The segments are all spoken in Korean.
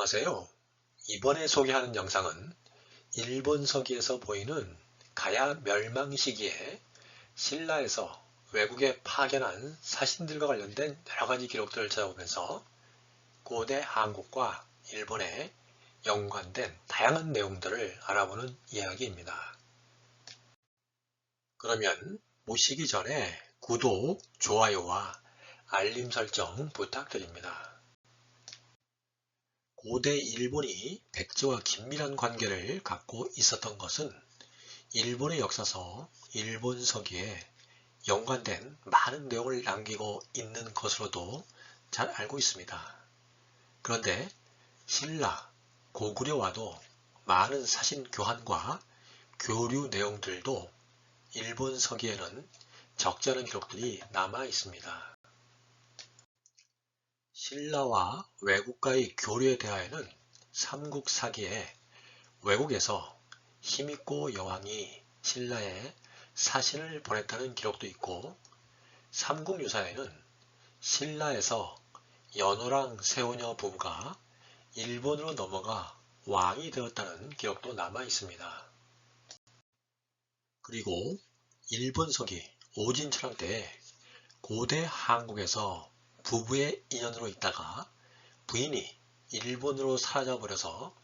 안녕하세요. 이번에 소개하는 영상은 일본 서기에서 보이는 가야 멸망 시기에 신라에서 외국에 파견한 사신들과 관련된 여러가지 기록들을 찾아보면서 고대 한국과 일본에 연관된 다양한 내용들을 알아보는 이야기입니다. 그러면 보시기 전에 구독, 좋아요와 알림 설정 부탁드립니다. 고대 일본이 백제와 긴밀한 관계를 갖고 있었던 것은 일본의 역사서 일본 서기에 연관된 많은 내용을 남기고 있는 것으로도 잘 알고 있습니다. 그런데 신라, 고구려와도 많은 사신 교환과 교류 내용들도 일본 서기에는 적지 않은 기록들이 남아 있습니다. 신라와 외국과의 교류에 대하여는 삼국사기에 외국에서 힘있고 여왕이 신라에 사신을 보냈다는 기록도 있고 삼국유사에는 신라에서 연호랑 세오녀 부부가 일본으로 넘어가 왕이 되었다는 기록도 남아 있습니다. 그리고 일본서기 오진철왕 때 고대 한국에서 부부의 인연으로 있다가 부인이 일본으로 사라져 버려서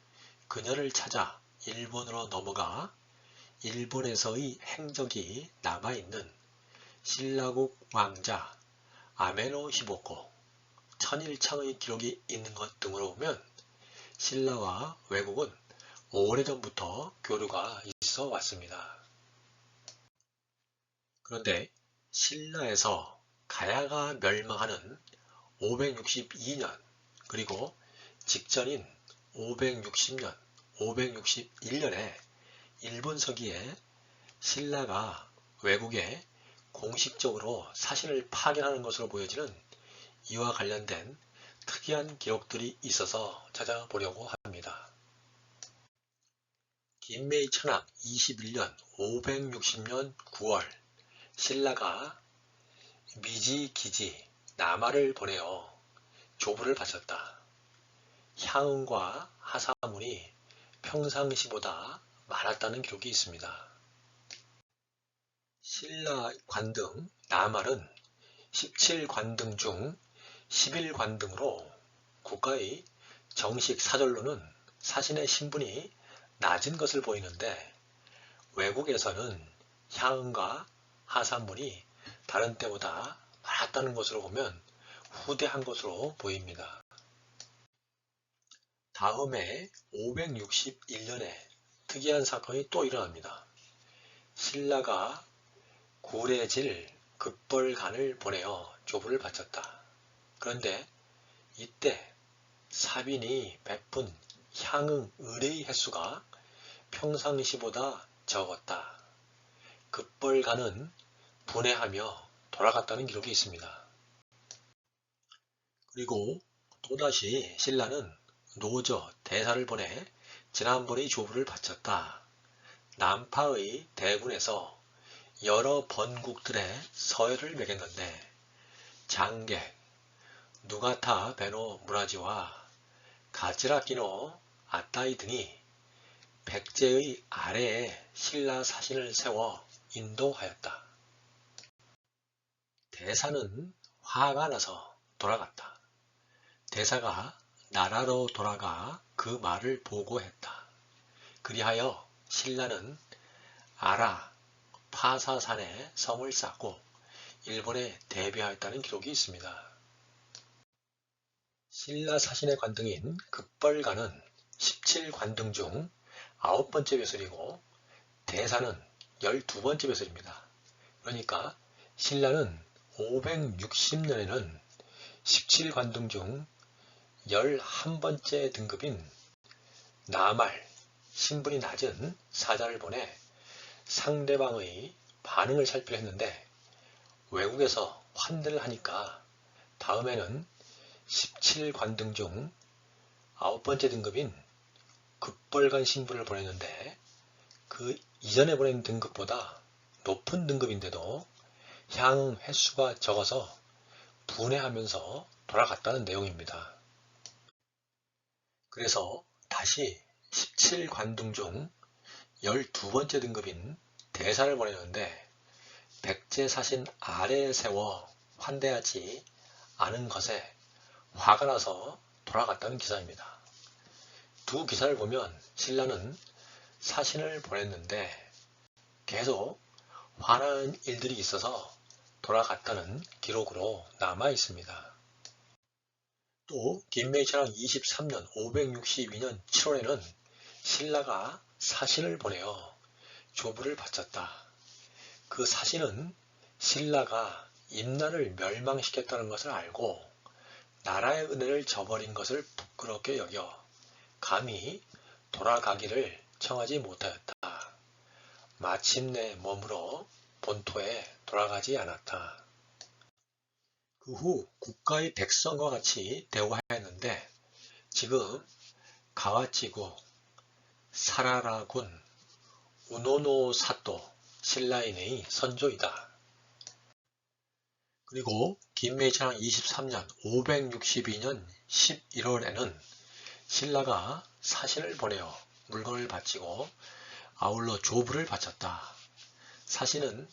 그녀를 찾아 일본으로 넘어가 일본에서의 행적이 남아있는 신라국 왕자 아메노 히보코 천일창의 기록이 있는 것 등으로 보면 신라와 외국은 오래전부터 교류가 있어 왔습니다. 그런데 신라에서 가야가 멸망하는 562년 그리고 직전인 560년, 561년에 일본 서기에 신라가 외국에 공식적으로 사신을 파견하는 것으로 보여지는 이와 관련된 특이한 기록들이 있어서 찾아보려고 합니다. 김메이 천왕 21년 560년 9월 신라가 미지 기지 남하를 보내어 조부를 바쳤다. 향응과 하사문이 평상시보다 많았다는 기록이 있습니다. 신라 관등 남할은 17관등 중 11관등으로 국가의 정식 사절로는 사신의 신분이 낮은 것을 보이는데 외국에서는 향응과 하산문이 다른 때보다 많았다는 것으로 보면 후대한 것으로 보입니다. 다음에 561년에 특이한 사건이 또 일어납니다. 신라가 구례질 급벌간을 보내어 조부를 바쳤다. 그런데 이때 사빈이 베푼 향응 의뢰의 횟수가 평상시보다 적었다. 급벌간은 분해하며 돌아갔다는 기록이 있습니다. 그리고 또다시 신라는 노저 대사를 보내 지난번의 조부를 바쳤다. 남파의 대군에서 여러 번국들의 서열을 매겼는데 장객, 누가타 베노 무라지와 가지라키노 아따이 등이 백제의 아래에 신라 사신을 세워 인도하였다. 대사는 화가 나서 돌아갔다. 대사가 나라로 돌아가 그 말을 보고했다. 그리하여 신라는 아라 파사산에 성을 쌓고 일본에 대비하였다는 기록이 있습니다. 신라 사신의 관등인 급벌가는 17관등 중 아홉 번째 배설이고 대사는 12번째 배설입니다. 그러니까 신라는 560년에는 17관등 중 11번째 등급인 나말, 신분이 낮은 사자를 보내 상대방의 반응을 살피려 했는데 외국에서 환대를 하니까 다음에는 17관등 중 아홉 번째 등급인 급벌관 신분을 보냈는데 그 이전에 보낸 등급보다 높은 등급인데도 향 횟수가 적어서 분해하면서 돌아갔다는 내용입니다. 그래서 다시 17관등 중 12번째 등급인 대사를 보내는데 백제 사신 아래에 세워 환대하지 않은 것에 화가 나서 돌아갔다는 기사입니다. 두 기사를 보면 신라는 사신을 보냈는데 계속 화나는 일들이 있어서 돌아갔다는 기록으로 남아 있습니다. 또 김매철왕 23년 562년 7월에는 신라가 사신을 보내어 조부를 바쳤다. 그 사신은 신라가 임나를 멸망시켰다는 것을 알고 나라의 은혜를 저버린 것을 부끄럽게 여겨 감히 돌아가기를 청하지 못하였다. 마침내 머물어 본토에 돌아가지 않았다. 그 후 국가의 백성과 같이 대우하였는데 지금 가와치구, 사라라군, 우노노 사또, 신라인의 선조이다. 그리고 김매장 23년 562년 11월에는 신라가 사신을 보내어 물건을 바치고 아울러 조부를 바쳤다. 사신은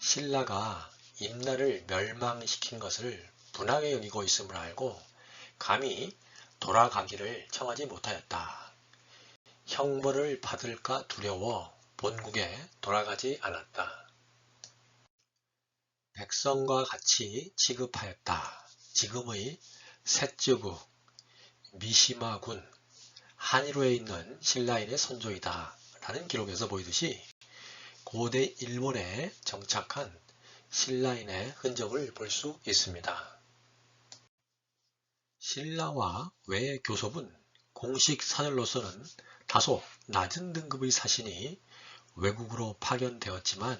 신라가 임나를 멸망시킨 것을 분하게 여기고 있음을 알고 감히 돌아가기를 청하지 못하였다. 형벌을 받을까 두려워 본국에 돌아가지 않았다. 백성과 같이 취급하였다. 지금의 셋즈국, 미시마군, 한일호에 있는 신라인의 선조이다. 라는 기록에서 보이듯이 고대 일본에 정착한 신라인의 흔적을 볼 수 있습니다. 신라와 외 교섭은 공식 사절로서는 다소 낮은 등급의 사신이 외국으로 파견되었지만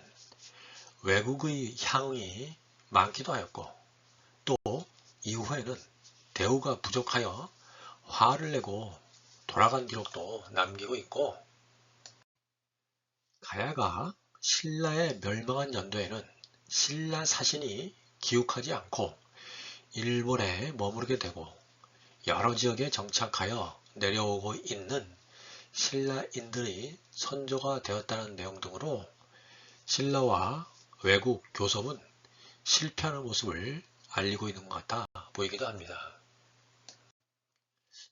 외국의 향응이 많기도 하였고 또 이후에는 대우가 부족하여 화를 내고 돌아간 기록도 남기고 있고 가야가 신라의 멸망한 연도에는 신라 사신이 기욱하지 않고 일본에 머무르게 되고 여러 지역에 정착하여 내려오고 있는 신라인들이 선조가 되었다는 내용 등으로 신라와 외국 교섭은 실패하는 모습을 알리고 있는 것 같아 보이기도 합니다.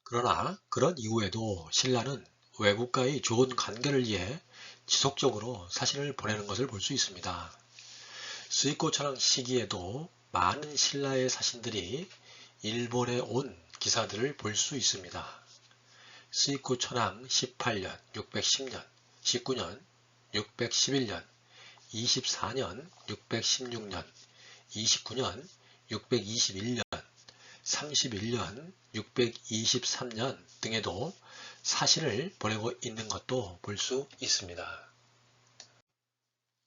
그러나 그런 이후에도 신라는 외국과의 좋은 관계를 위해 지속적으로 사신을 보내는 것을 볼 수 있습니다. 수익고천왕 시기에도 많은 신라의 사신들이 일본에 온 기사들을 볼 수 있습니다. 수익고천왕 18년, 610년, 19년, 611년, 24년, 616년, 29년, 621년, 31년, 623년 등에도 사신을 보내고 있는 것도 볼 수 있습니다.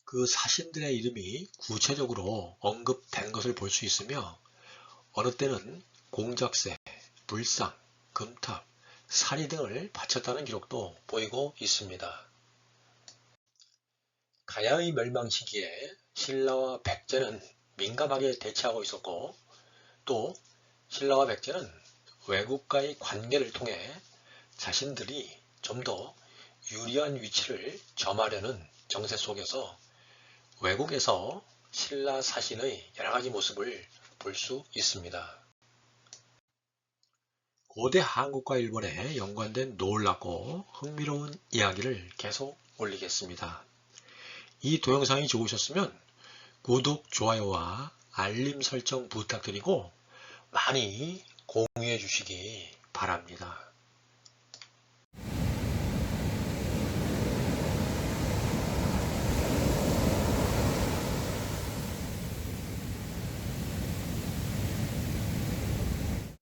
그 사신들의 이름이 구체적으로 언급된 것을 볼 수 있으며 어느 때는 공작새, 불상, 금탑, 사리 등을 바쳤다는 기록도 보이고 있습니다. 가야의 멸망 시기에 신라와 백제는 민감하게 대치하고 있었고 또 신라와 백제는 외국과의 관계를 통해 자신들이 좀 더 유리한 위치를 점하려는 정세 속에서 외국에서 신라 사신의 여러가지 모습을 볼 수 있습니다. 고대 한국과 일본에 연관된 놀랍고 흥미로운 이야기를 계속 올리겠습니다. 이 동영상이 좋으셨으면 구독, 좋아요와 알림 설정 부탁드리고 많이 공유해 주시기 바랍니다.